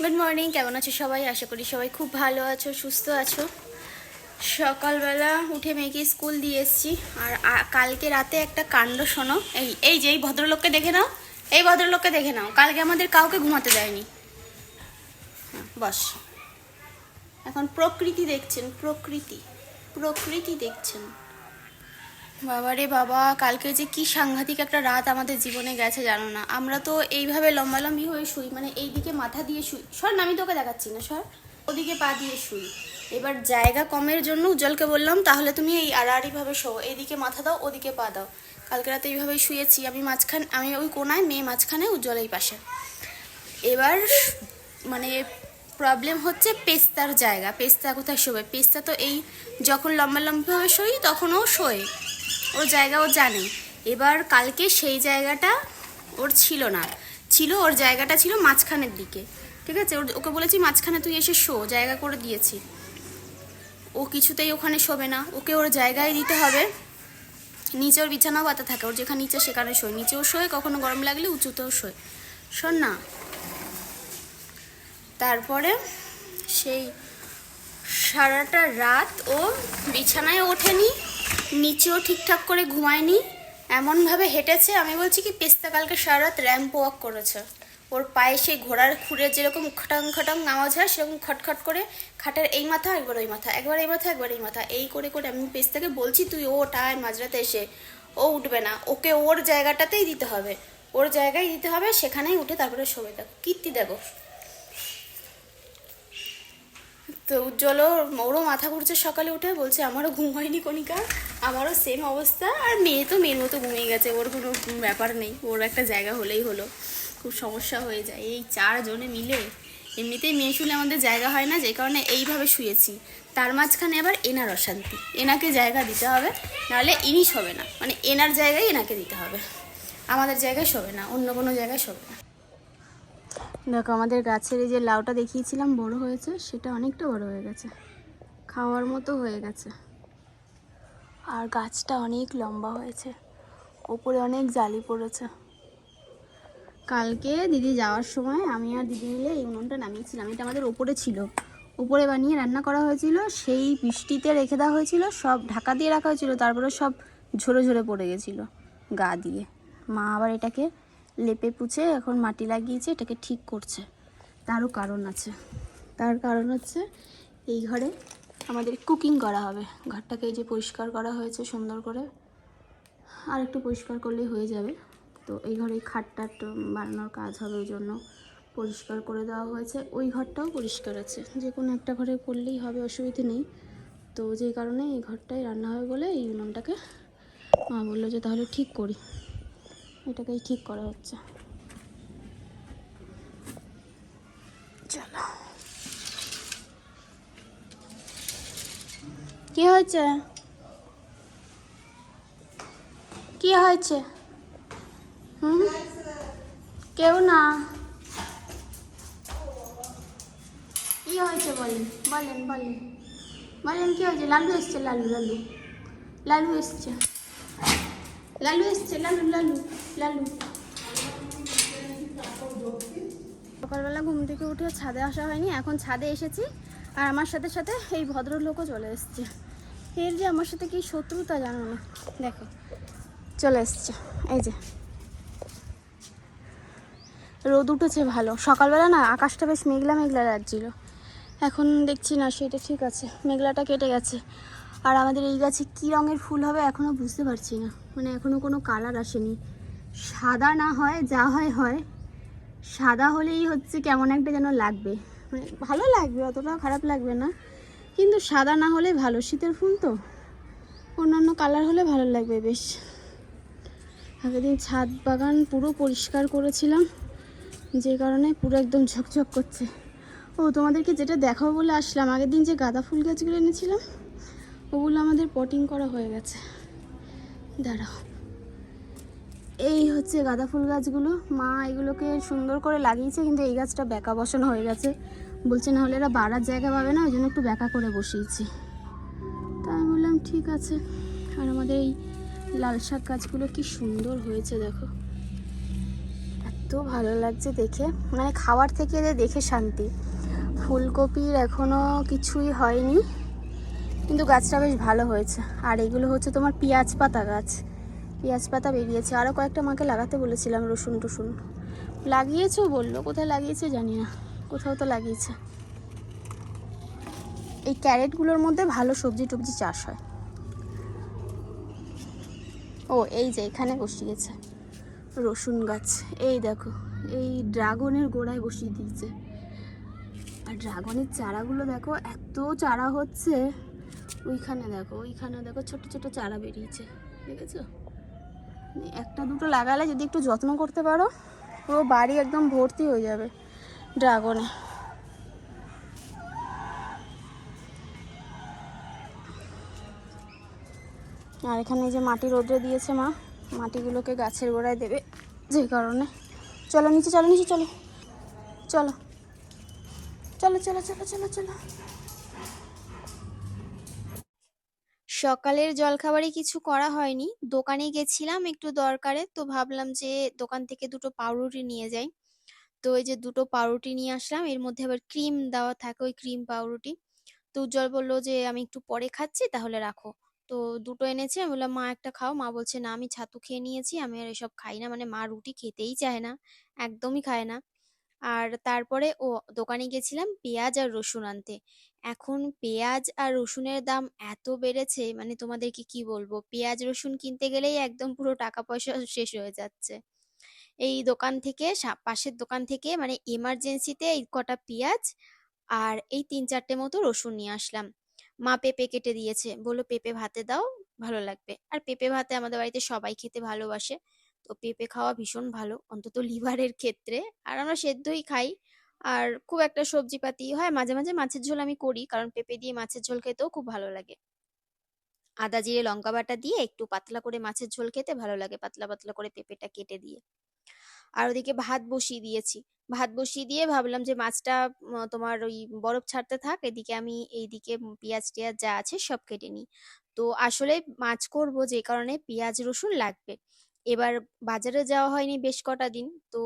Good morning কেমন আছো সবাই? আশা করি সবাই খুব ভালো আছো সুস্থ আছো। সকালবেলা উঠে মেয়েকে স্কুল দিয়ে এসেছি। আর কালকে রাতে একটা কাণ্ড শোনো। এই এই যে এই ভদ্রলোককে দেখে নাও। এই ভদ্রলোককে দেখে নাও। কালকে আমাদের কাউকে ঘুমাতে দেয়নি। হ্যাঁ, বস। এখন প্রকৃতি দেখছেন প্রকৃতি। প্রকৃতি দেখছেন। বাবারে বাবা, কালকে যে কি সাংঘাতিক একটা রাত আমাদের জীবনে গেছে, জানো না। আমরা তো এইভাবে লম্বালম্বি হয়ে শুই মানে এইদিকে মাথা দিয়ে শুই। সর আমি তোকে দেখাচ্ছি না, সর। ওদিকে পা দিয়ে শুই। এবার জায়গা কমের জন্য উজ্জ্বলকে বললাম, তাহলে তুমি এই আড়াআড়িভাবে শো। এইদিকে মাথা দাও, ওদিকে পা দাও। কালকে রাতে এইভাবেই শুয়েছি, আমি মাঝখানে আমি ওই কোনায়, মেয়ে মাঝখানে, উজ্জ্বল এই পাশে। এবার মানে প্রবলেম হচ্ছে পেস্তার জায়গা। পেস্তা কোথায় শোবে? পেস্তা তো এই যখন লম্বা লম্বাভাবে শোই, তখন ও শোয়। ওর জায়গা ও জানে। এবার কালকে সেই জায়গাটা ওর ছিল না। ছিল, ওর জায়গাটা ছিল মাঝখানের দিকে। ঠিক আছে? ওকে বলেছি, মাঝখানে তুই এসে শো, জায়গা করে দিয়েছি। ও কিছুতেই ওখানে শোবে না। ওকে ওর জায়গায় দিতে হবে। নিচে ওর বিছানাও পাতা থাকে। ওর যেখানে নিচে সেখানে শোয়। নিচেও শোয়, কখনো গরম লাগলে উঁচুতেও শোয়। শোন না। তারপরে সেই সারাটা রাত ও বিছানায় ওঠেনি। নিচেও ঠিকঠাক করে ঘুমায়নি, এমনভাবে হেঁটেছে, আমি বলছি কি, পেস্তা কালকে সারা রাত র্যাম্প ওয়াক করেছে। ওর পায়ে সেই ঘোড়ার খুঁড়ে যেরকম খটাং খটাং আওয়াজ হয়, সেরকম খটখট করে খাটের এই মাথা, একবার ওই মাথা, একবার এই মাথা, একবার এই মাথা, এই করে করে আমি পেস্তাকে বলছি, তুই ও টায় মাঝরাতে এসে, ও উঠবে না, ওকে ওর জায়গাটাতেই দিতে হবে, ওর জায়গায় দিতে হবে, সেখানেই উঠে তারপরে শোবে। দেখো, কীর্তি দেখো। তো উজ্জ্বলও ওরও মাথা ঘুরছে সকালে উঠে, বলছে, আমারও ঘুম হয়নি কণিকা। আমারও সেম অবস্থা, আর মেয়ে তো মেয়ের মতো ঘুমিয়ে গেছে, ওর কোনো ব্যাপার নেই, ওর একটা জায়গা হলেই হলো, খুব সমস্যা হয়ে যায়। এই চারজনে মিলে এমনিতেই মেয়ে শুলে আমাদের জায়গা হয় না, যে কারণে এইভাবে শুয়েছি। তার মাঝখানে আবার এনার অশান্তি, এনাকে জায়গা দিতে হবে, নাহলে ইনি শোবে না মানে এনার জায়গায় এনাকে দিতে হবে। আমাদের জায়গায় শোবে না, অন্য কোনো জায়গায় শোবে না। দেখো, আমাদের গাছের এই যে লাউটা দেখিয়েছিলাম, বড় হয়েছে, সেটা অনেকটা বড় হয়ে গেছে, খাওয়ার মতো হয়ে গেছে। আর গাছটা অনেক লম্বা হয়েছে। ওপরে অনেক জালি পড়েছে। কালকে দিদি যাওয়ার সময় আমি আর দিদি মিলে এই উনুনটা নামিয়েছিলাম। এটা আমাদের ওপরে ছিল। উপরে বানিয়ে রান্না করা হয়েছিল। সেই বৃষ্টিতে রেখে দেওয়া হয়েছিল। সব ঢাকা দিয়ে রাখা হয়েছিল। তারপরে সব ঝরে ঝরে পড়ে গেছিল গা দিয়ে। মা আবার এটাকে লেপে পুছে এখন মাটি লাগিয়েছে। এটাকে ঠিক করছে। তারও কারণ আছে। তার কারণ হচ্ছে এই ঘরে আমাদের কুকিং করা হবে। ঘরটাকে যে পরিষ্কার করা হয়েছে সুন্দর করে। আর একটু পরিষ্কার করলেই হয়ে যাবে। তো এই ঘরে খাট টাট বানানোর কাজ হবে ওই জন্য পরিষ্কার করে দেওয়া হয়েছে। ওই ঘরটাও পরিষ্কার আছে। যে কোনো একটা ঘরে করলেই হবে, অসুবিধে নেই। তো যে কারণে এই ঘরটাই রান্না হবে বলে এই উনুনটাকে মা বলল যে তাহলে ঠিক করি। এটাকেই ঠিক করা হচ্ছে। চলো। কি হয়েছে? কি হয়েছে? হুম? কেউ না? কি হয়েছে বলেন? বলেন বলেন। বলেন কি হয়েছে? লালু এসছে, লালু লালু। লালু এসছে। লালু এসছে, লালু লালু লালু। সকালবেলা ঘুম থেকে উঠে ছাদে আসা হয়নি, এখন ছাদে এসেছি। আর আমার সাথে সাথে এই ভদ্রলোকও চলে এসছে। এর যে আমার সাথে কি শত্রুতা জানো না? দেখো। চলে এসছে। এই যে। রোদ উঠেছে ভালো। সকালবেলা না আকাশটা বেশ মেঘলা মেঘলা লাগছিল। এখন দেখছি না, সেটা ঠিক আছে। মেঘলাটা কেটে গেছে। আর আমাদের এই গাছে কী রঙের ফুল হবে এখনও বুঝতে পারছি না। মানে এখনও কোনো কালার আসেনি। সাদা না হয়, যা হয় হয়। সাদা হলেই হচ্ছে কেমন একটা যেন লাগবে। মানে ভালো লাগবে, অতটা খারাপ লাগবে না। কিন্তু সাদা না হলে ভালো, শীতের ফুল তো। অন্যান্য কালার হলে ভালো লাগবে বেশ। আগের দিন ছাদ বাগান পুরো পরিষ্কার করেছিলাম, যে কারণে পুরো একদম ঝকঝক করছে। ও, তোমাদেরকে যেটা দেখাবো বলে আসলাম আগের দিন যে গাঁদা ফুল গাছগুলো এনেছিলাম, ওগুলো আমাদের পটিং করা হয়ে গেছে। দাঁড়াও। এই হচ্ছে গাঁদা ফুল গাছগুলো। মা এগুলোকে সুন্দর করে লাগিয়েছে, কিন্তু এই গাছটা বেঁকা বসানো হয়ে গেছে। বলছে না হলে এরা বাড়ার জায়গা পাবে না ওই জন্য একটু ব্যাকা করে বসিয়েছি। তা আমি বললাম, ঠিক আছে। আর আমাদের এই লাল শাক গাছগুলো কি সুন্দর হয়েছে, দেখো। এত ভালো লাগছে দেখে। মানে খাওয়ার থেকে এদের দেখে শান্তি। ফুলকপির এখনও কিছুই হয়নি, কিন্তু গাছটা বেশ ভালো হয়েছে। আর এগুলো হচ্ছে তোমার পেঁয়াজ পাতা গাছ। পেঁয়াজ পাতা বেরিয়েছে। আরও কয়েকটা মাকে লাগাতে বলেছিলাম রসুন টসুন। লাগিয়েছেও বলল, কোথায় লাগিয়েছে জানি না। কোথাও তো লাগিয়েছে। এই ক্যারেটগুলোর মধ্যে ভালো সবজি টবজি চাষ হয়। ও, এই যে এখানে বসিয়েছে রসুন গাছ, এই দেখো, এই ড্রাগনের গোড়ায় বসিয়ে দিয়েছে। আর ড্রাগনের চারাগুলো দেখো, এত চারা হচ্ছে। ওইখানে দেখো ওইখানে দেখো, ছোট ছোট চারা বেরিয়েছে, দেখেছ? একটা দুটো লাগালে যদি একটু যত্ন করতে পারো, পুরো বাড়ি একদম ভর্তি হয়ে যাবে। ড্রাগনে। আর এখানে যে মাটি রোদ্রে দিয়েছে মা, মাটিগুলোকে গাছের গোড়ায় দেবে, যে কারণে। চলো নিচে চলো নিচে, চলো। চলো। চলো চলো চলো চলো চলো। সকালের জলখাবারে কিছু করা হয়নি। দোকানে গেছিলাম একটু দরকারে, তো ভাবলাম যে দোকান থেকে দুটো পাউরুটি নিয়ে যাই। তো এই যে দুটো পাউরুটি নিয়ে আসলাম, এর মধ্যে আবার ক্রিম দেওয়া থাকে, ওই ক্রিম পাউরুটি। তো উজ্জ্বল বলল যে, আমি একটু পরে খাচ্ছি, তাহলে রাখো। তো দুটো এনেছে, আমি বললাম, মা, একটা খাও। মা বলছে, না, আমি ছাতু খেয়ে নিয়েছি, আমি আর এসব খাই না। মানে মা রুটি খেতেই চায় না, একদমই খায় না। আর তারপরে ও দোকানে গেছিলাম পেঁয়াজ আর রসুন আনতে। এখন পেঁয়াজ আর রসুনের দাম এত বেড়েছে মানে তোমাদেরকে কি বলব? পেঁয়াজ, রসুন কিনতে গেলেই একদম পুরো টাকা পয়সা শেষ হয়ে যাচ্ছে। এই দোকান থেকে পাশের দোকান থেকে মানে এমার্জেন্সিতে এই কটা পেঁয়াজ আর এই তিন চারটে মতো রসুন নিয়ে আসলাম। মা পেঁপে কেটে দিয়েছে। বলল, পেঁপে ভাতে দাও, ভালো লাগবে। আর পেঁপে ভাতে আমাদের বাড়িতে সবাই খেতে ভালোবাসে। তো পেঁপে খাওয়া ভীষণ ভালো। অন্তত লিভারের ক্ষেত্রে। আর আমরা সেদ্ধই খাই। আর খুব একটা সবজিপাতি হয়, মাঝে মাঝে মাছের ঝোল আমি করি। কারণ পেঁপে দিয়ে মাছের ঝোল খেতেও খুব ভালো লাগে। আদা, জিরে, লঙ্কা বাটা দিয়ে একটু পাতলা করে মাছের ঝোল খেতে ভালো লাগে, পাতলা পাতলা করে পেঁপেটা কেটে দিয়ে। আর ওদিকে ভাত বসিয়ে দিয়েছি। ভাত বসিয়ে দিয়ে ভাবলাম যে মাছটা তোমার ওই বরফ ছাড়তে থাক, এদিকে আমি এইদিকে পেঁয়াজ টেয়াজ যা আছে সব কেটে নিই। তো আসলে মাছ করব যে কারণে পেঁয়াজ, রসুন লাগবে। এবার বাজারে যাওয়া হয়নি বেশ কটা দিন, তো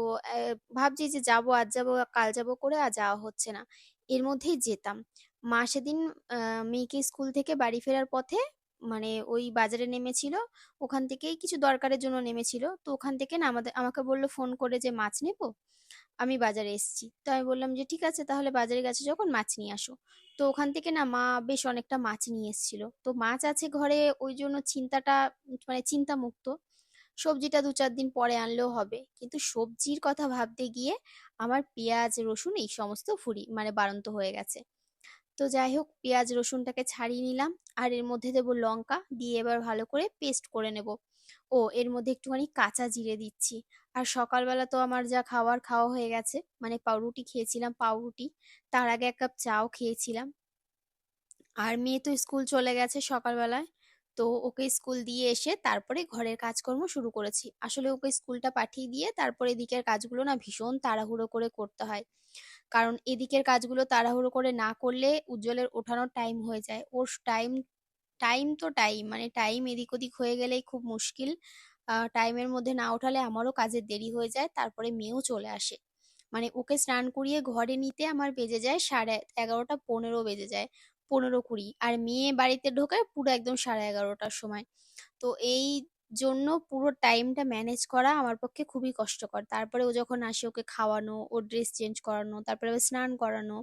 ভাবছি যে যাব, আজ যাব, কাল যাব করে আর যাওয়া হচ্ছে না। এর মধ্যেই যেতাম। মা সেদিন মেয়েকে স্কুল থেকে বাড়ি ফেরার পথে মানে ওই বাজারে নেমেছিল, ওখান থেকেই কিছু দরকারের জন্য নেমেছিল। তো ওখান থেকে না আমাদের, আমাকে বলল ফোন করে যে মাছ নেব, আমি বাজারে এসেছি। তো আমি বললাম যে ঠিক আছে, তাহলে বাজারে গেছে যখন মাছ নিয়ে আসো। তো ওখান থেকে না মা বেশ অনেকটা মাছ নিয়ে এসেছিল। তো মাছ আছে ঘরে, ওই জন্য চিন্তাটা মানে চিন্তা মুক্ত সবজিটা দু চার দিন পরে আনলেও হবে। কিন্তু সবজির কথা ভাবতে গিয়ে আমার পেঁয়াজ, রসুন এই সমস্ত ফুরি মানে বাড়ন্ত হয়ে গেছে। তো যাই হোক, পেঁয়াজ, রসুনটাকে ছাড়িয়ে নিলাম। আর এর মধ্যে দেবো লঙ্কা, দিয়ে এবার ভালো করে পেস্ট করে নেব। ও, এর মধ্যে একটুখানি কাঁচা জিরে দিচ্ছি। আর সকালবেলা তো আমার যা খাওয়ার খাওয়া হয়ে গেছে মানে পাউরুটি খেয়েছিলাম, পাউরুটি। তার আগে এক কাপ চাও খেয়েছিলাম। আর মেয়ে তো স্কুল চলে গেছে সকালবেলায়, তো ওকে স্কুল দিয়ে এসে তারপরে ঘরের কাজকর্ম শুরু করেছি। আসলে ওকে স্কুলটা পাঠিয়ে দিয়ে তারপরে এদিকের কাজগুলো না ভীষণ তাড়াহুড়ো করে করতে হয়। কারণ এদিকের কাজগুলো তাড়াহুড়ো করে না করলে উজ্জ্বলের ওঠানোর টাইম হয়ে যায়। ওর টাইম টাইম তো টাইম মানে টাইম এদিক ওদিক হয়ে গেলেই খুব মুশকিল। টাইমের মধ্যে না ওঠালে আমারও কাজের দেরি হয়ে যায়, তারপরে মেয়েও চলে আসে। মানে ওকে স্নান করিয়ে ঘরে নিতে আমার বেজে যায় সাড়ে এগারোটা পনেরো বেজে যায়, পনেরো কুড়ি। আর মেয়ে বাড়িতে ঢোকে পুরো একদম সাড়ে এগারোটার সময়। তো এই জন্য পুরো টাইমটা ম্যানেজ করা আমার পক্ষে খুবই কষ্টকর। তারপরে ও যখন আসে ওকে খাওয়ানো ওর ড্রেস চেঞ্জ করানো, তারপরে স্নান করানো।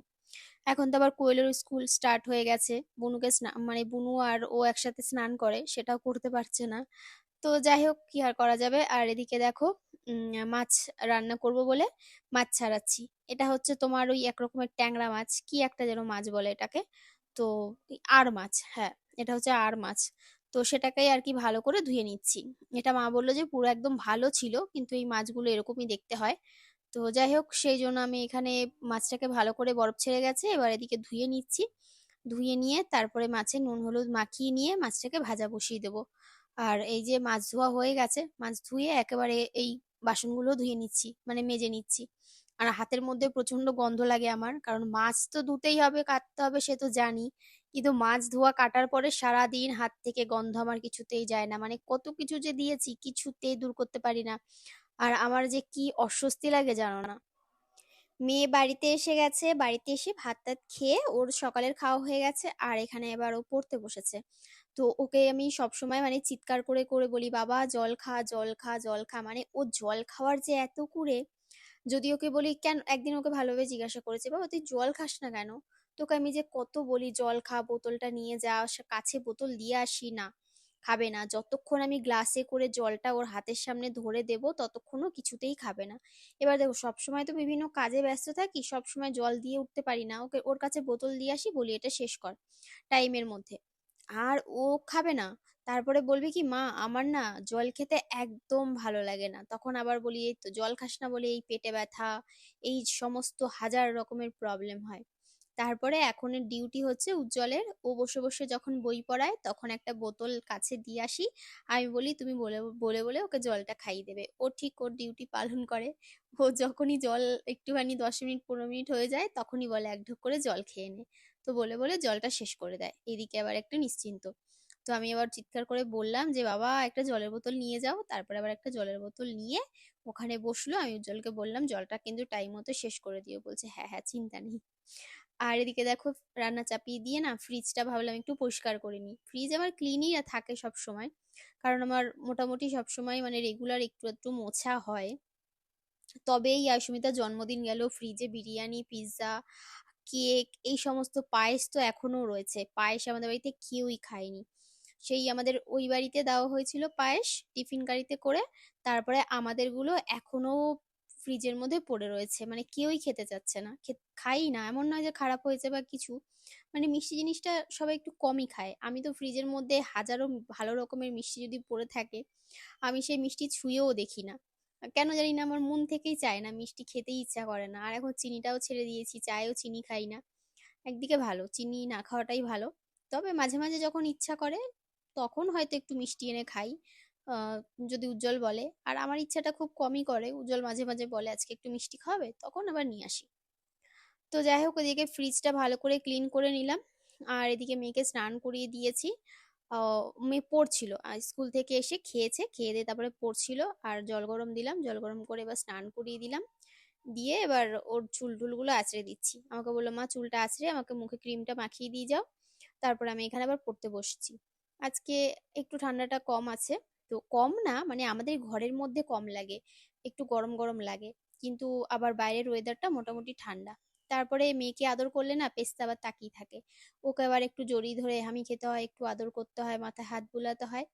এখন তো আবার কোয়েলের স্কুল স্টার্ট হয়ে গেছে। বুনুকে স্নান মানে বুনু আর ও একসাথে স্নান করে, সেটাও করতে পারছে না। তো যাই হোক, কি আর করা যাবে? আর এদিকে দেখো মাছ রান্না করব বলে মাছ ছাড়াচ্ছি। এটা হচ্ছে তোমার ওই একরকমের ট্যাংরা মাছ। কি একটা যেন মাছ বলে এটাকে? তো আর মাছ হ্যাঁ এটা হচ্ছে আর মাছ। তো সেটাকেই আর কি ভালো করে ধুয়ে নিচ্ছি। এটা মা বলল যে পুরো একদম ভালো ছিল, কিন্তু এই মাছগুলো এরকমই দেখতে হয়। তো যাই হোক, সেই জন্য আমি এখানে মাছটাকে ভালো করে বরফ ছেড়ে গেছে, এবার এদিকে ধুয়ে নিচ্ছি। ধুয়ে নিয়ে তারপরে মাছে নুন হলুদ মাখিয়ে নিয়ে মাছটাকে ভাজা বসিয়ে দেবো। আর এই যে মাছ ধোয়া হয়ে গেছে, মাছ ধুয়ে একেবারে এই বাসনগুলো ধুয়ে নিচ্ছি মানে মেজে নিচ্ছি। আর হাতের মধ্যে প্রচণ্ড গন্ধ লাগে আমার, কারণ মাছ তো ধুতেই হবে, কাটতে হবে সে তো জানি। কিন্তু মাছ ধোয়া কাটার পরে সারাদিন হাত থেকে গন্ধ আমার কিছুতেই যায় না। মানে কত কিছু যে দিয়েছি কিছুতেই দূর করতে পারি না। আর আমার যে কি অস্বস্তি লাগে জানো না? মেয়ে বাড়িতে এসে গেছে, বাড়িতে এসে ভাত টাত খেয়ে ওর সকালের খাওয়া হয়ে গেছে আর এখানে এবার ও পড়তে বসেছে। তো ওকে আমি সবসময় মানে চিৎকার করে করে বলি, বাবা, জল খা জল খা জল খা। মানে ও জল খাওয়ার যে এত কুড়ে যদি ওকে বলি, কেন? একদিন ওকে ভালোভাবে জিজ্ঞাসা করেছি, বাবা, তুই জল খাস না কেন? তোকে আমি যে কত বলি জল খা, বোতলটা নিয়ে যা কাছে বোতল দিয়ে আসি না। খাবে না। যতক্ষণ আমি গ্লাসে করে জলটা ওর হাতের সামনে ধরে দেব, ততক্ষণও কিছুতেই খাবে না। এবার দেখো, সবসময় তো বিভিন্ন কাজে ব্যস্ত থাকি, সবসময় জল দিয়ে উঠতে পারি না। ওকে, ওর কাছে বোতল দিয়ে আসি, বলি, এটা শেষ কর টাইমের মধ্যে। আর ও খাবে না। তারপরে বলবে কি, মা, আমার না জল খেতে একদম ভালো লাগে না। তখন আবার বলি, এই তো জল খাস না, বলে, এই পেটে ব্যথা, এই সমস্ত হাজার রকমের প্রবলেম হয়। তারপরে এখনের ডিউটি হচ্ছে উজ্জ্বলের। ও বসে বসে যখন বই পড়ায় তখন একটা বোতল কাছে দিয়ে আসি। আমি বলি, তুমি বলে বলে বলে ওকে জলটা খাইয়ে দেবে। ও ঠিক ওর ডিউটি পালন করে। ও যখনই জল একটুখানি দশ মিনিট, পনেরো মিনিট হয়ে যায় তখনই বলে, এক ঢোক করে জল খেয়ে নে। তো বলে বলে জলটা শেষ করে দেয়। এদিকে আবার একটু নিশ্চিন্ত। তো আমি আবার চিৎকার করে বললাম যে, বাবা, একটা জলের বোতল নিয়ে যাও। তারপরে আবার একটা জলের বোতল নিয়ে ওখানে বসল। আমি উজ্জ্বলকে বললাম, জলটা কিন্তু টাইম মতো শেষ করে দিও। বলছে হ্যাঁ হ্যাঁ চিন্তা নেই। আর এদিকে দেখো রান্না চাপিয়ে দিয়ে না ফ্রিজটা ভাবলাম একটু পরিষ্কার করে নিই। ফ্রিজ আমার ক্লিনই থাকে সব সময় কারণ আমার মোটামুটি সব সময় মানে রেগুলার একটু একটু মোছা হয়। তবে এই জন্মদিন গেল ফ্রিজে বিরিয়ানি পিৎজা কেক এই সমস্ত পায়েস তো এখনও রয়েছে। পায়েস আমাদের বাড়িতে কেউই খায়নি। সেই আমাদের ওই বাড়িতে দেওয়া হয়েছিল পায়েস টিফিন গাড়িতে করে, তারপরে আমাদেরগুলো এখনও ফ্রিজের মধ্যে পড়ে রয়েছে। মানে কেউই খেতে চাচ্ছে না। খাই না, এমন নয় যে খারাপ হয়েছে বা কিছু। মানে মিষ্টি জিনিসটা সবাই একটু কমই খায়। আমি তো ফ্রিজের মধ্যে হাজারো ভালো রকমের মিষ্টি যদি পড়ে থাকে, আমি সেই মিষ্টি ছুঁয়েও দেখি না। কেন জানি না, আমার মন থেকেই চায় না, মিষ্টি খেতেই ইচ্ছা করে না। আর এখন চিনিটাও ছেড়ে দিয়েছি, চায়েও চিনি খাই না। একদিকে ভালো, চিনি না খাওয়াটাই ভালো। তবে মাঝে মাঝে যখন ইচ্ছা করে, তখন হয়তো একটু মিষ্টি এনে খাই। যদি উজ্জ্বল বলে। আর আমার ইচ্ছাটা খুব কমই করে। উজ্জ্বল মাঝে মাঝে বলে, আজকে একটু মিষ্টি খাবে? তখন আবার নিয়ে আসি। তো যাই হোক, ওদিকে ফ্রিজটা ভালো করে ক্লিন করে নিলাম। আর এদিকে মেয়েকে স্নান করিয়ে দিয়েছি। মেয়ে পড়ছিল। আর স্কুল থেকে এসে খেয়েছে। খেয়ে দিয়ে তারপরে পড়ছিল। আর জল গরম দিলাম। জল গরম করে এবার স্নান করিয়ে দিলাম। দিয়ে এবার ওর চুল টুলগুলো আঁচড়ে দিচ্ছি। আমাকে বলল, মা, চুলটা আঁচড়ে, আমাকে মুখে ক্রিমটা মাখিয়ে দিয়ে যাও। তারপরে আমি এখানে আবার পড়তে বসছি। আজকে একটু ঠান্ডাটা কম আছে। তো কম না মানে আমাদের ঘরের মধ্যে কম লাগে, একটু গরম গরম লাগে। কিন্তু আবার বাইরের ওয়েদারটা মোটামুটি ঠান্ডা। তারপরে মেয়েকে আদর করলে না পেস্তা আবার তাকিয়ে থাকে। ওকে আবার একটু জড়িয়ে ধরে হামি খেতে হয়, একটু আদর করতে হয়, মাথায় হাত বুলাতে হয়।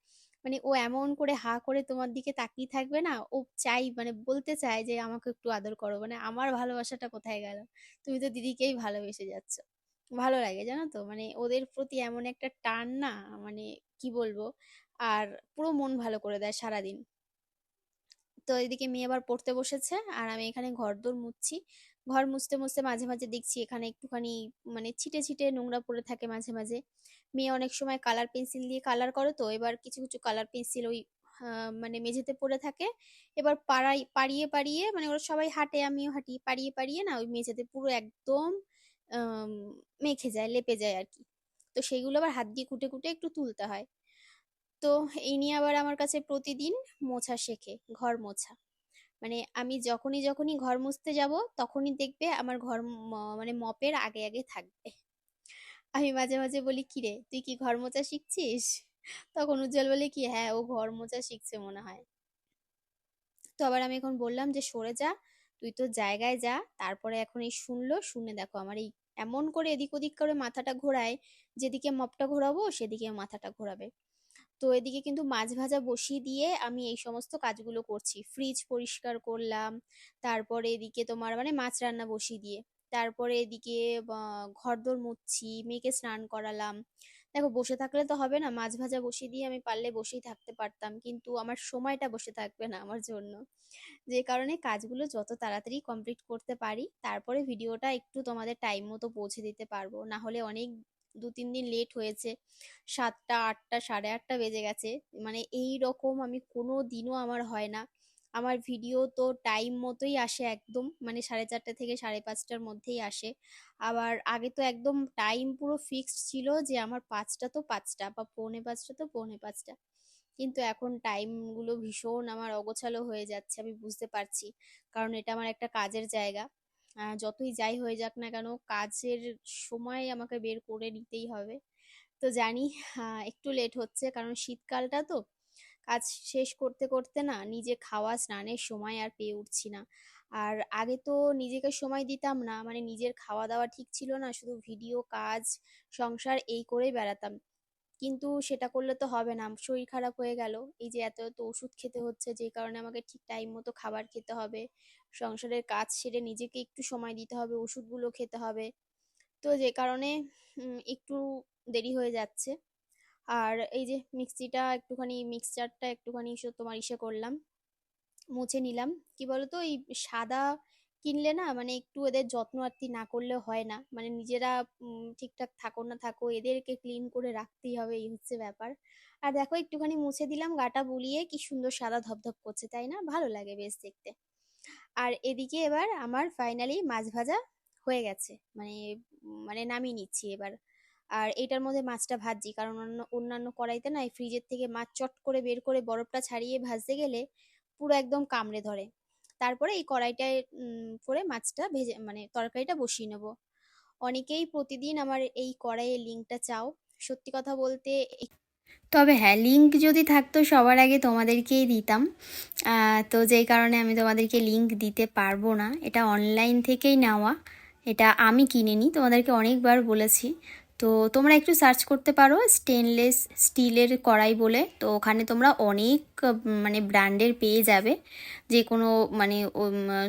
মানে ও এমন করে হা করে তোমার দিকে তাকিয়ে থাকবে না, ও চাই মানে বলতে চায় যে আমাকে একটু আদর করো। মানে আমার ভালোবাসাটা কোথায় গেল? তুমি তো দিদিকেই ভালোবেসে যাচ্ছ। ভালো লাগে জানো তো? মানে ওদের প্রতি এমন একটা টান না মানে কি বলব? আর পুরো মন ভালো করে দেয় সারাদিন। তো এদিকে মেয়ে আবার পড়তে বসেছে আর আমি এখানে ঘর দোর মুছছি। ঘর মুছতে মুছতে মাঝে মাঝে দেখছি এখানে একটুখানি মানে ছিটে ছিটে নোংরা পড়ে থাকে মাঝে মাঝে। মেয়ে অনেক সময় কালার পেন্সিল দিয়ে কালার করে তো এবার কিছু কিছু কালার পেন্সিল ওই মানে মেঝেতে পড়ে থাকে। এবার পাড়াই পাড়িয়ে পাড়িয়ে মানে ওরা সবাই হাঁটে, আমিও হাঁটি, পাড়িয়ে পাড়িয়ে না ওই মেঝেতে পুরো একদম মেখে যায়, লেপে যায় আর কি। তো সেইগুলো আবার হাত দিয়ে কুটে কুটে একটু তুলতে হয়। তো এই নিয়ে আবার আমার কাছে প্রতিদিন মোছা শেখে, ঘর মোছা। মানে আমি যখনই যখনই ঘর মুছতে যাব, তখনই দেখবে আমার ঘর মানে মপের আগে আগে থাকবে। আমি মাঝে মাঝে বলি, কিরে, তুই কি ঘর মোছা শিখছিস? তখন উজ্জ্বল বলে, কি হ্যাঁ ও ঘর মোছা শিখছে মনে হয়। তো আবার আমি এখন বললাম যে, সরে যা, তুই তো জায়গায় যা, তারপরে এখন এই শুনলো, শুনে দেখো। আমার এই এমন করে এদিক ওদিক করে মাথাটা ঘোরায়, যেদিকে মপটা ঘোরাবো, সেদিকে মাথাটা ঘোরাবে। তো এদিকে কিন্তু মাছ ভাজা বসিয়ে দিয়ে আমি এই সমস্ত কাজগুলো করছি। ফ্রিজ পরিষ্কার করলাম, তারপরে এদিকে তোমার মানে মাছ রান্না বসিয়ে দিয়ে, তারপরে এদিকে ঘরদোর মুছছি, মেয়েকে স্নান করালাম। দেখো বসে থাকলে তো হবে না, মাছ ভাজা বসিয়ে দিয়ে আমি পারলে বসেই থাকতে পারতাম, কিন্তু আমার সময়টা বসে থাকবে না আমার জন্য। যে কারণে কাজগুলো যত তাড়াতাড়ি কমপ্লিট করতে পারি, তারপরে ভিডিওটা একটু তোমাদের টাইম মতো পৌঁছে দিতে পারব। না হলে অনেক দু তিন দিন লেট হয়েছে। সাতটা, আটটা, সাড়ে আটটা বেজে গেছে। মানে এই রকম আমি কোনো দিনও আমার হয় না। আমার ভিডিও তো টাইম মতোই আসে একদম। মানে সাড়ে চারটে থেকে সাড়ে পাঁচটার মধ্যেই আসে। আবার আগে তো একদম টাইম পুরো ফিক্সড ছিল যে আমার পাঁচটা তো পাঁচটা বা পৌনে পাঁচটা তো পৌনে পাঁচটা। কিন্তু এখন টাইমগুলো ভীষণ আমার অগোছালো হয়ে যাচ্ছে, আমি বুঝতে পারছি। কারণ এটা আমার একটা কাজের জায়গা। যতই যাই হয়ে যাক না কেন, কাজের সময় আমাকে বের করে নিতেই হবে। তো জানি একটু লেট হচ্ছে, কারণ শীতকালটা তো। কাজ শেষ করতে করতে না নিজে খাওয়া, স্নানের সময় আর পেয়ে উঠছি না। আর আগে তো নিজেকে সময় দিতাম না মানে নিজের খাওয়া দাওয়া ঠিক ছিল না, শুধু ভিডিও কাজ, সংসার এই করেই বেড়াতাম। কিন্তু সেটা করলে তো হবে না। শরীর খারাপ হয়ে গেল। এই যে এত এত ওষুধ খেতে হচ্ছে, যে কারণে আমাকে ঠিক টাইম মতো খাবার খেতে হবে। সংসারের কাজ সেরে নিজেকে একটু সময় দিতে হবে, ওষুধগুলো খেতে হবে। তো যে কারণে একটু দেরি হয়ে যাচ্ছে। আর এই যে মিক্সিটা একটুখানি মিক্সচারটা একটুখানি তোমার ইসে করলাম। মুছে নিলাম। কি বলতো? এই সাদা কিনলে না মানে একটু এদের যত্ন আত্তি না করলে হয় না। মানে নিজেরা ঠিকঠাক থাকো না থাকো এদেরকে ক্লিন করে রাখতেই হবে, এই হচ্ছে ব্যাপার। আর দেখো, একটুখানি মুছে দিলাম, গাটা বুলিয়ে কি সুন্দর সাদা ধপধপ করছে, তাই না? ভালো লাগে বেশ দেখতে। আর এদিকে এবার আমার ফাইনালি মাছ ভাজা হয়ে গেছে মানে মানে নামিয়ে নিচ্ছি এবার। আর এটার মধ্যে মাছটা ভাজছি, কারণ অন্য, অন্যান্য কড়াইতে না ফ্রিজের থেকে মাছ চট করে বের করে বরফটা ছাড়িয়ে ভাজতে গেলে পুরো একদম কামড়ে ধরে। তারপরে এই কড়াইটায় করে মাছটা ভেজে মানে তরকারিটা বসিয়ে নেব। অনেকেই প্রতিদিন আমার এই কড়াইয়ের লিঙ্কটা চাও। সত্যি কথা বলতে তবে হ্যাঁ লিঙ্ক যদি থাকতো সবার আগে তোমাদেরকেই দিতাম। তো যেই কারণে আমি তোমাদেরকে লিঙ্ক দিতে পারব না। এটা অনলাইন থেকেই নেওয়া। এটা আমি কিনিনি তোমাদেরকে অনেকবার বলেছি। তো তোমরা একটু সার্চ করতে পারো স্টেনলেস স্টিলের কড়াই বলে। তো ওখানে তোমরা অনেক মানে ব্র্যান্ডের পেয়ে যাবে। যে কোনো মানে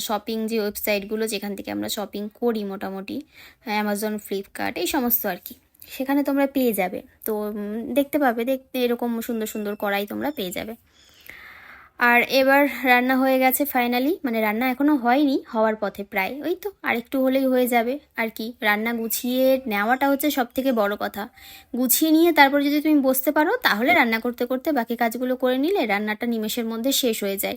শপিং যে ওয়েবসাইটগুলো যেখান থেকে আমরা শপিং করি মোটামুটি অ্যামাজন ফ্লিপকার্ট এই সমস্ত আর কি। সেখানে তোমরা পেয়ে যাবে। তো দেখতে পাবে, দেখতে এরকম সুন্দর সুন্দর কড়াই তোমরা পেয়ে যাবে। আর এবার রান্না হয়ে গেছে ফাইনালি মানে রান্না এখনও হয়নি, হওয়ার পথে প্রায়। ওই তো, আরেকটু হলেই হয়ে যাবে। আর কি, রান্না গুছিয়ে নেওয়াটা হচ্ছে সব থেকে বড় কথা। গুছিয়ে নিয়ে তারপর যদি তুমি বসতে পারো, তাহলে রান্না করতে করতে বাকি কাজগুলো করে নিলে রান্নাটা নিমেষের মধ্যে শেষ হয়ে যায়।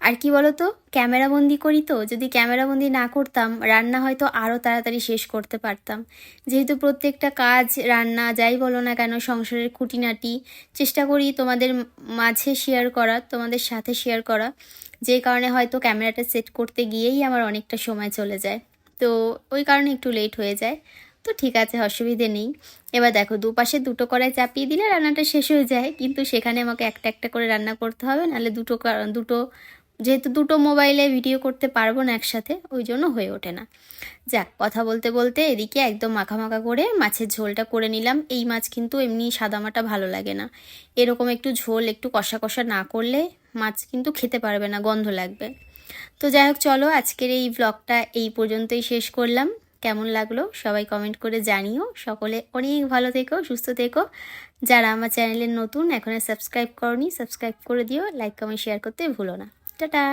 আর কি বলো তো ক্যামেরাবন্দি করি তো, যদি ক্যামেরাবন্দি না করতাম, রান্না হয়তো আরও তাড়াতাড়ি শেষ করতে পারতাম। যেহেতু প্রত্যেকটা কাজ, রান্না যাই বলো না কেন, সংসারের খুঁটিনাটি, চেষ্টা করি তোমাদের মাঝে শেয়ার করা, তোমাদের সাথে শেয়ার করা। যে কারণে হয়তো ক্যামেরাটা সেট করতে গিয়েই আমার অনেকটা সময় চলে যায়। তো ওই কারণে একটু লেট হয়ে যায়। তো ঠিক আছে, অসুবিধে নেই। এবার দেখো, দুপাশে দুটো কড়াই চাপিয়ে দিলে রান্নাটা শেষ হয়ে যায়। কিন্তু সেখানে আমাকে একটা একটা করে রান্না করতে হবে, নাহলে দুটো দুটো যেহেতু দুটো মোবাইলে ভিডিও করতে পারব না একসাথে, ওই জন্য হয়ে ওঠে না। যাক, কথা বলতে বলতে এদিকে একদম মাখা মাখা করে মাছের ঝোলটা করে নিলাম। এই মাছ কিন্তু এমনি সাদামাটা ভালো লাগে না। এরকম একটু ঝোল একটু কষা কষা না করলে মাছ কিন্তু খেতে পারবে না, গন্ধ লাগবে। তো যাই হোক, চলো আজকের এই ব্লগটা এই পর্যন্তই শেষ করলাম। কেমন লাগল সবাই কমেন্ট করে জানিও। সকলে অনেক ভালো থেকো, সুস্থ থেকো। যারা আমার চ্যানেলের নতুন, এখনও সাবস্ক্রাইব করনি সাবস্ক্রাইব করে দিও। লাইক কমেন্ট শেয়ার করতে ভুলো না। টাটা